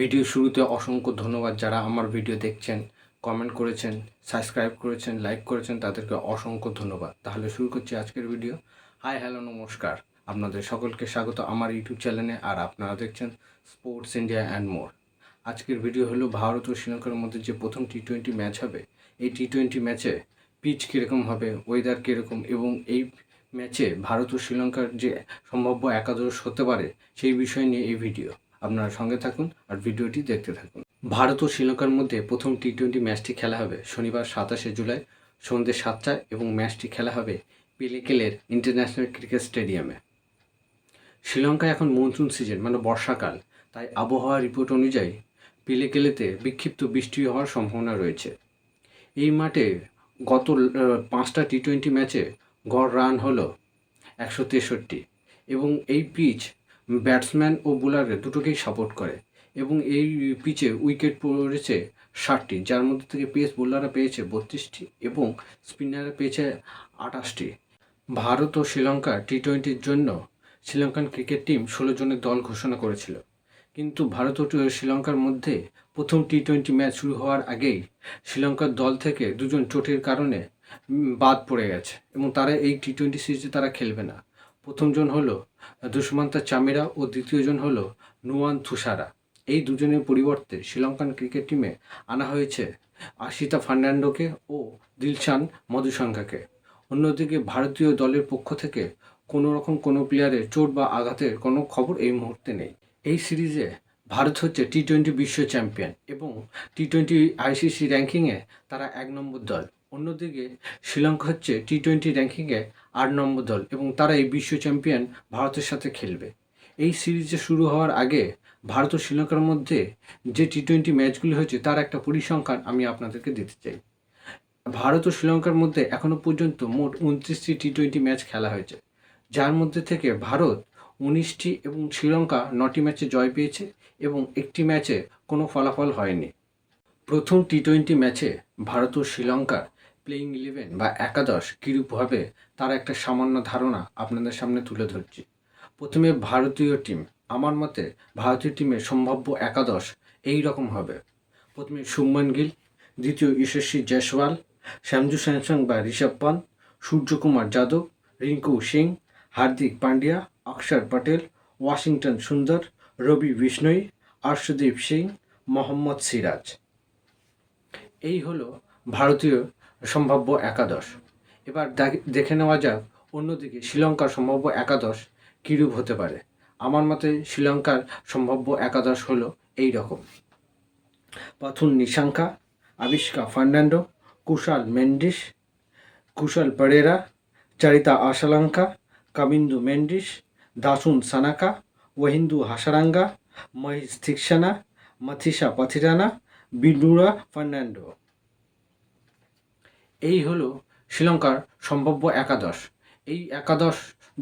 Video শুরুতে অসংখ্য ধন্যবাদ যারা আমার ভিডিও দেখছেন কমেন্ট করেছেন সাবস্ক্রাইব করেছেন লাইক করেছেন, তাদেরকে অসংখ্য ধন্যবাদ। তাহলে শুরু করছি আজকের ভিডিও। হাই হ্যালো নমস্কার। আপনাদের সকলকে স্বাগত আমার ইউটিউব চ্যানেলে আর আপনারা দেখছেন স্পোর্টস ইন্ডিয়া অ্যান্ড মোর আজকের ভিডিও হলো ভারত ও শ্রীলঙ্কার মধ্যে যে প্রথম টি টোয়েন্টি ম্যাচ হবে। এই টি টোয়েন্টি ম্যাচে পিচ কীরকম হবে ওয়েদার কীরকম, এবং এই ম্যাচে ভারত ও শ্রীলঙ্কার যে সম্ভাব্য একাদশ হতে পারে, সেই বিষয় নিয়ে এই ভিডিও আপনারা সঙ্গে থাকুন আর ভিডিওটি দেখতে থাকুন। ভারত ও শ্রীলঙ্কার মধ্যে প্রথম টি টোয়েন্টি ম্যাচটি খেলা হবে শনিবার সাতাশে জুলাই, সন্ধ্যে সাতটায় এবং ম্যাচটি খেলা হবে পিলেকেলের ইন্টারন্যাশনাল ক্রিকেট স্টেডিয়ামে। শ্রীলঙ্কায় এখন মনসুন সিজন মানে বর্ষাকাল, তাই আবহাওয়া রিপোর্ট অনুযায়ী পিলেকেলেতে বিক্ষিপ্ত বৃষ্টি হওয়ার সম্ভাবনা রয়েছে। এই মাঠে গত পাঁচটা টি টোয়েন্টি ম্যাচে গড় রান হলো একশো তেষট্টি এবং এই পিচ ব্যাটসম্যান ও বোলারের দুটোকেই সাপোর্ট করে এবং এই পিচে উইকেট পড়েছে ষাটটি, যার মধ্যে থেকে পেস বোলাররা পেয়েছে বত্রিশটি এবং স্পিনাররা পেয়েছে আঠাশটি ভারত ও শ্রীলঙ্কা টি টোয়েন্টির জন্য শ্রীলঙ্কান ক্রিকেট টিম ষোলো জনের দল ঘোষণা করেছিল। কিন্তু ভারত ও শ্রীলঙ্কার মধ্যে প্রথম টি টোয়েন্টি ম্যাচ শুরু হওয়ার আগেই শ্রীলঙ্কার দল থেকে দুজন চোটের কারণে বাদ পড়ে গেছে এবং তারা এই টি টোয়েন্টি সিরিজে তারা খেলবে না। প্রথমজন হলো দুষ্মান্তা চামেরা ও দ্বিতীয়জন হলো নুয়ান থুসারা। এই দুজনের পরিবর্তে শ্রীলঙ্কান ক্রিকেট টিমে আনা হয়েছে আশিতা ফার্নান্ডোকে ও দিলশান মধুসংখ্যাকে অন্যদিকে ভারতীয় দলের পক্ষ থেকে কোনো রকম কোনো প্লেয়ারের চোট বা আঘাতের কোনো খবর এই মুহূর্তে নেই। এই সিরিজে ভারত হচ্ছে টি টোয়েন্টি বিশ্ব চ্যাম্পিয়ন এবং টি টোয়েন্টি আইসিসি র্যাঙ্কিংয়ে তারা এক নম্বর দল। অন্যদিকে শ্রীলঙ্কা হচ্ছে টি টোয়েন্টি র্যাঙ্কিংয়ে আট নম্বর দল এবং তারা এই বিশ্ব চ্যাম্পিয়ন ভারতের সাথে খেলবে। এই সিরিজে শুরু হওয়ার আগে ভারত ও শ্রীলঙ্কার মধ্যে যে টি টোয়েন্টি ম্যাচগুলি হয়েছে, তার একটা পরিসংখ্যান আমি আপনাদেরকে দিতে চাই। ভারত ও শ্রীলঙ্কার মধ্যে এখনও পর্যন্ত মোট উনত্রিশটি টি টোয়েন্টি ম্যাচ খেলা হয়েছে, যার মধ্যে থেকে ভারত উনিশটি এবং শ্রীলঙ্কা নটি ম্যাচে জয় পেয়েছে এবং একটি ম্যাচে কোনো ফলাফল হয়নি। প্রথম টি টোয়েন্টি ম্যাচে ভারত ও শ্রীলঙ্কার প্লেইং ইলেভেন বা একাদশ কীরূপ হবে তার একটা সামান্য ধারণা আপনাদের সামনে তুলে ধরছি। প্রথমে ভারতীয় টিম আমার মতে ভারতীয় টিমের সম্ভাব্য একাদশ এই রকম হবে। প্রথমে শুভমান গিল, দ্বিতীয় যশস্বী জয়সওয়াল, শ্যামজু স্যামসং বা ঋষভ পান সূর্যকুমার যাদব, রিঙ্কু সিং, হার্দিক পান্ডিয়া, অক্ষর পটেল, ওয়াশিংটন সুন্দর, রবি বিষ্ণই, আর্শদীপ সিং, মোহাম্মদ সিরাজ। এই হলো ভারতীয় সম্ভাব্য একাদশ। এবার দেখ- নেওয়া যাক, অন্যদিকে শ্রীলঙ্কার সম্ভাব্য একাদশ কীরূপ হতে পারে। আমার মতে শ্রীলঙ্কার সম্ভাব্য একাদশ হলো এই রকম পাথুন নিশাঙ্কা, আবিষ্কা ফার্নান্ডো, কুশাল মেন্ডিস, কুশল পরেরা, চারিতা আশালঙ্কা কাবিন্দু মেন্ডিস, দাসুন সানাকা, ওহিন্দু হাসারাঙ্গা মহিষ থিকসানা মাথিসা পাথিরানা, বিডুরা ফার্নান্ডো। এই হলো শ্রীলঙ্কার সম্ভাব্য একাদশ। এই একাদশ,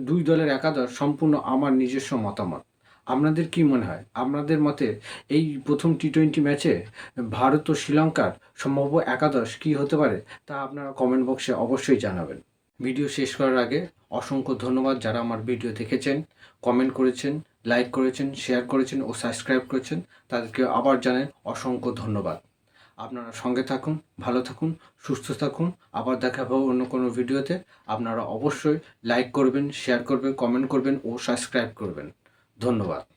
দুই দলের একাদশ সম্পূর্ণ আমার নিজস্ব মতামত। আপনাদের কি মনে হয়? আপনাদের মতে এই প্রথম টি টোয়েন্টি ম্যাচে ভারত ও শ্রীলঙ্কার সম্ভাব্য একাদশ কি হতে পারে তা আপনারা কমেন্ট বক্সে অবশ্যই জানাবেন। ভিডিও শেষ করার আগে অসংখ্য ধন্যবাদ যারা আমার ভিডিও দেখেছেন কমেন্ট করেছেন লাইক করেছেন শেয়ার করেছেন ও সাবস্ক্রাইব করেছেন। তাদেরকে আবার জানেন অসংখ্য ধন্যবাদ। আপনারা সঙ্গে থাকুন, ভালো থাকুন, সুস্থ থাকুন। আবার দেখা হবে অন্য কোনো ভিডিওতে। আপনারা অবশ্যই লাইক করবেন শেয়ার করবেন কমেন্ট করবেন ও সাবস্ক্রাইব করবেন। ধন্যবাদ।